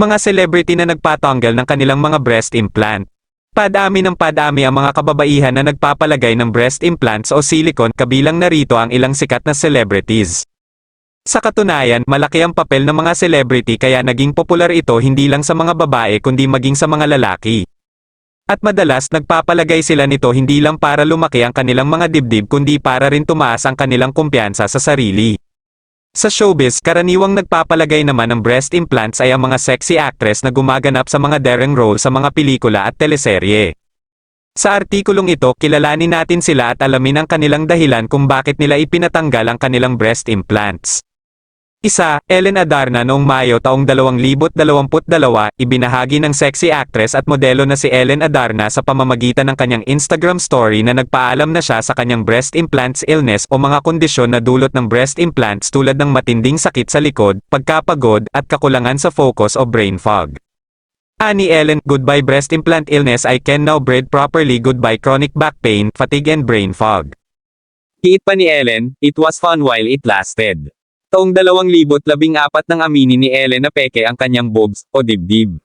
Mga celebrity na nagpatanggal ng kanilang mga breast implant. Padami ng padami ang mga kababaihan na nagpapalagay ng breast implants o silicone kabilang narito ang ilang sikat na celebrities. Sa katunayan, malaki ang papel ng mga celebrity kaya naging popular ito hindi lang sa mga babae kundi maging sa mga lalaki. At madalas nagpapalagay sila nito hindi lang para lumaki ang kanilang mga dibdib kundi para rin tumaas ang kanilang kumpiyansa sa sarili. Sa showbiz, karaniwang nagpapalagay naman ng breast implants ay ang mga sexy actress na gumaganap sa mga daring role sa mga pelikula at teleserye. Sa artikulong ito, kilalanin natin sila at alamin ang kanilang dahilan kung bakit nila ipinatanggal ang kanilang breast implants. Isa, Ellen Adarna noong Mayo taong 2022, ibinahagi ng sexy actress at modelo na si Ellen Adarna sa pamamagitan ng kanyang Instagram story na nagpaalam na siya sa kanyang breast implants illness o mga kondisyon na dulot ng breast implants tulad ng matinding sakit sa likod, pagkapagod, at kakulangan sa focus o brain fog. Ani Ellen, goodbye breast implant illness I can now breathe properly goodbye chronic back pain, fatigue and brain fog. Kiit pa ni Ellen, it was fun while it lasted. Taong 2014 nang aminin ni Ellen na peke ang kanyang boobs, o dibdib.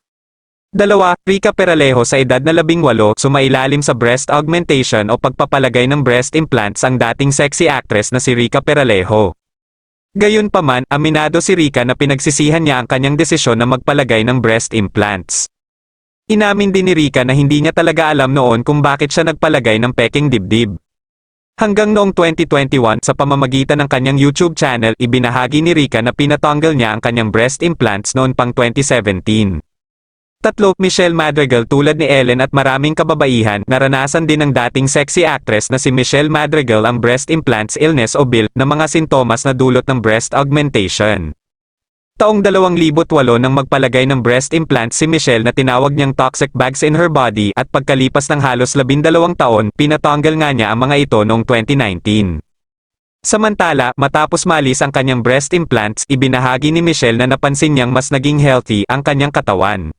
Dalawa, Rica Peralejo sa edad na 18, sumailalim sa breast augmentation o pagpapalagay ng breast implants ang dating sexy actress na si Rica Peralejo. Gayunpaman, aminado si Rica na pinagsisihan niya ang kanyang desisyon na magpalagay ng breast implants. Inamin din ni Rica na hindi niya talaga alam noon kung bakit siya nagpalagay ng peking dibdib. Hanggang noong 2021 sa pamamagitan ng kanyang YouTube channel ibinahagi ni Rica na pinatanggal niya ang kanyang breast implants noon pang 2017. Tatlo, Michelle Madrigal tulad ni Ellen at maraming kababaihan, naranasan din ng dating sexy actress na si Michelle Madrigal ang breast implants illness o BIL na mga sintomas na dulot ng breast augmentation. Taong 2008 nang magpalagay ng breast implant si Michelle na tinawag niyang toxic bags in her body at pagkalipas ng halos 12 taon, pinatanggal nga niya ang mga ito noong 2019. Samantala, matapos malis ang kanyang breast implants, ibinahagi ni Michelle na napansin niyang mas naging healthy ang kanyang katawan.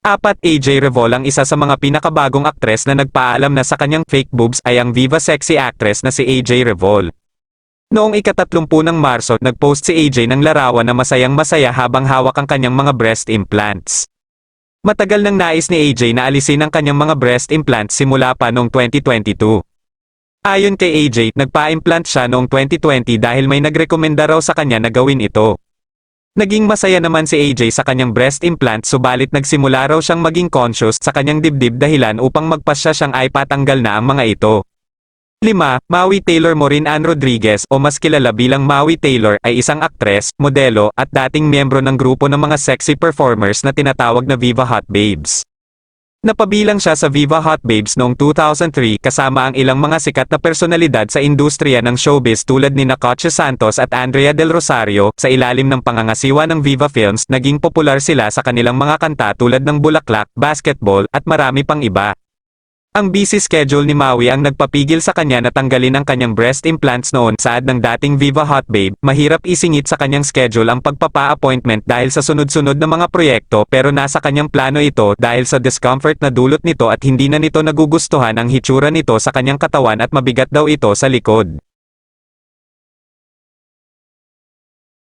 Apat, AJ Revol ang isa sa mga pinakabagong aktres na nagpaalam na sa kanyang fake boobs ay ang Viva Sexy actress na si AJ Revol. Noong ikatatlumpu ng Marso, nagpost si AJ ng larawan na masayang masaya habang hawak ang kanyang mga breast implants. Matagal nang nais ni AJ na alisin ang kanyang mga breast implants simula pa noong 2022. Ayon kay AJ, nagpa-implant siya noong 2020 dahil may nagrekomenda raw sa kanya na gawin ito. Naging masaya naman si AJ sa kanyang breast implant subalit nagsimula raw siyang maging conscious sa kanyang dibdib dahilan upang magpasya siyang ay patanggal na ang mga ito. 5. Maui Taylor Morin Ann Rodriguez o mas kilala bilang Maui Taylor ay isang aktres, modelo, at dating miyembro ng grupo ng mga sexy performers na tinatawag na Viva Hot Babes. Napabilang siya sa Viva Hot Babes noong 2003 kasama ang ilang mga sikat na personalidad sa industriya ng showbiz tulad ni Nacoche Santos at Andrea Del Rosario, sa ilalim ng pangangasiwa ng Viva Films, naging popular sila sa kanilang mga kanta tulad ng Bulaklak, Basketball, at marami pang iba. Ang busy schedule ni Maui ang nagpapigil sa kanya na tanggalin ang kanyang breast implants noon saad ng dating Viva Hot Babe, mahirap isingit sa kanyang schedule ang pagpapa-appointment dahil sa sunod-sunod na mga proyekto pero nasa kanyang plano ito dahil sa discomfort na dulot nito at hindi na nito nagugustuhan ang hitsura nito sa kanyang katawan at mabigat daw ito sa likod.